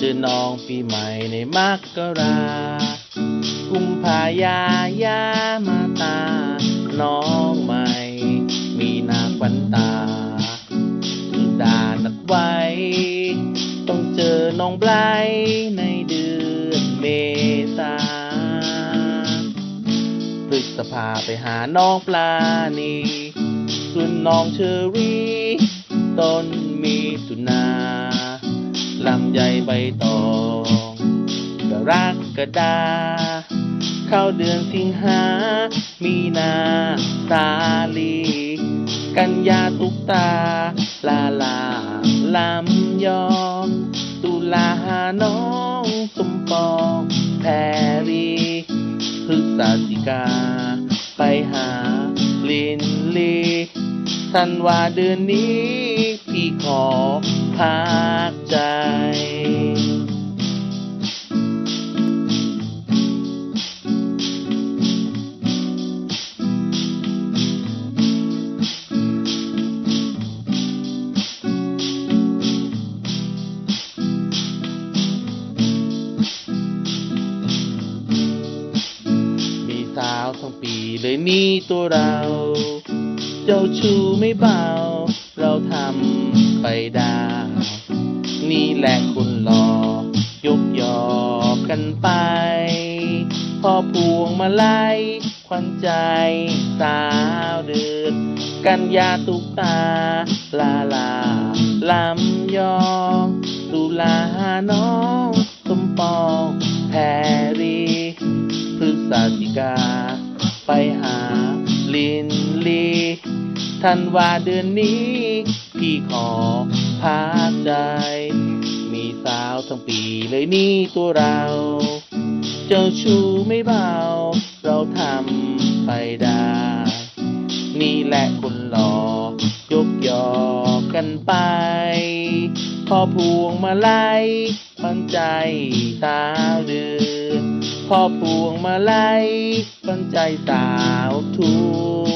จอน้องปีใหม่ในมกรากุมภายายามาตา น้องใหม่ มีนาควันตาสุดานักไว้ ต้องเจอน้องไบรในเดือนเมษาพฤษภาไปหาน้องปลานีส่วนน้องเชอรี่ต้นมีตุนา ตองกรกกดาเข้าเดือนสิงหา มีนาสาลี กันยาตุกตา ลาลาลำยองตุลาหาน้องสมปองแพรรีพฤศจิกา ไปหาลินลีธันวาเดือนนี้ พี่ขอพักใจ ทั้งปีเลยนี่ตัวเรา เจ้าชูไม่เบา เราทำไปได้ นี่แหละคุณหลอยกยอกันไป พอพวงมาไลัยควันใจสาวเดือนกันยาตุกตา ลาลาลำยอง กา ไปหาลินลีธันวาเดือนนี้ พี่ขอพักใจ มีสาวทั้งปีเลยนี่ตัวเรา เจ้าชูไม่เบา เราทำไปได้ นี่แหละคนหลอยกยอกันไป พอพวงมาลัยปันใจสาวเดือน พอพวงมาลัยปันใจสาวทุก